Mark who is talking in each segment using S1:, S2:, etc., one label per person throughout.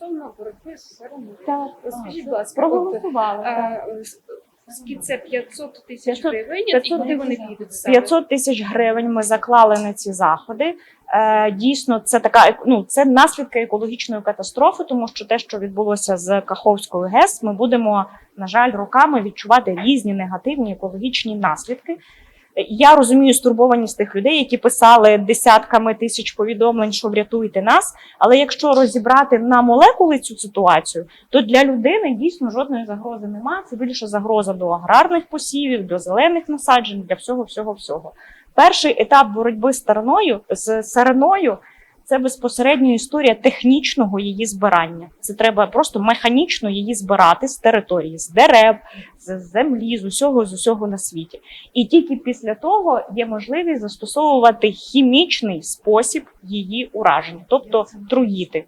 S1: стосовно боротьби з.
S2: Так,
S1: Розкажіть, будь ласка,
S2: проголосували. так.
S1: е, скільки це 500 тисяч
S2: 500
S1: гривень, і
S2: 500
S1: куди вони підуть саме?
S2: 500 тисяч гривень ми заклали на ці заходи. Е, дійсно, це така ну, це наслідки екологічної катастрофи, тому що те, що відбулося з Каховською ГЕС, ми будемо, на жаль, роками відчувати різні негативні екологічні наслідки. Я розумію стурбованість тих людей, які писали десятками тисяч повідомлень, що врятуйте нас. Але якщо розібрати на молекули цю ситуацію, то для людини дійсно жодної загрози немає. Це більше загроза до аграрних посівів, до зелених насаджень, для всього, всього, всього. Перший етап боротьби з тараною з сариною це безпосередньо історія технічного її збирання. Це треба просто механічно її збирати з території, з дерев, з землі, з усього з усього на світі. І тільки після того є можливість застосовувати хімічний спосіб її ураження, тобто труїти.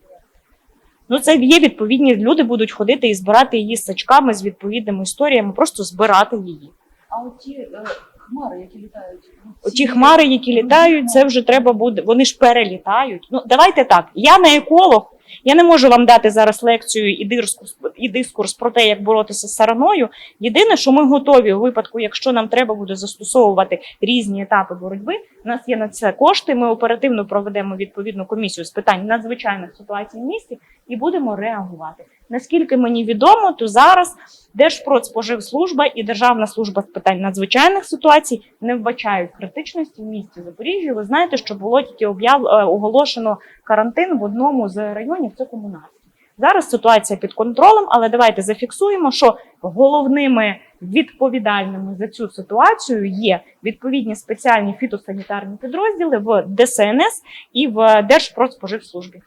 S2: Ну, це є відповідні люди будуть ходити і збирати її з сачками з відповідними історіями, просто збирати її.
S3: А оті е, хмари, які літають,
S2: Оті хмари, які літають, це вже треба буде. Вони ж перелітають. Ну давайте так. Я не еколог. Я не можу вам дати зараз лекцію і дискурс, і дискурс про те, як боротися з сараною. Єдине, що ми готові у випадку, якщо нам треба буде застосовувати різні етапи боротьби. У нас є на це кошти. Ми оперативно проведемо відповідну комісію з питань надзвичайних ситуацій в місті і будемо реагувати. Наскільки мені відомо, то зараз Держпродспоживслужба і Державна служба з питань надзвичайних ситуацій не вбачають критичності в місті Запоріжжя. Ви знаєте, що було тільки об'яв е, оголошено карантин в одному з районів. Це комунальний. Зараз ситуація під контролем, але давайте зафіксуємо, що головними відповідальними за цю ситуацію є відповідні спеціальні фітосанітарні підрозділи в ДСНС і в Держпродспоживслужбі.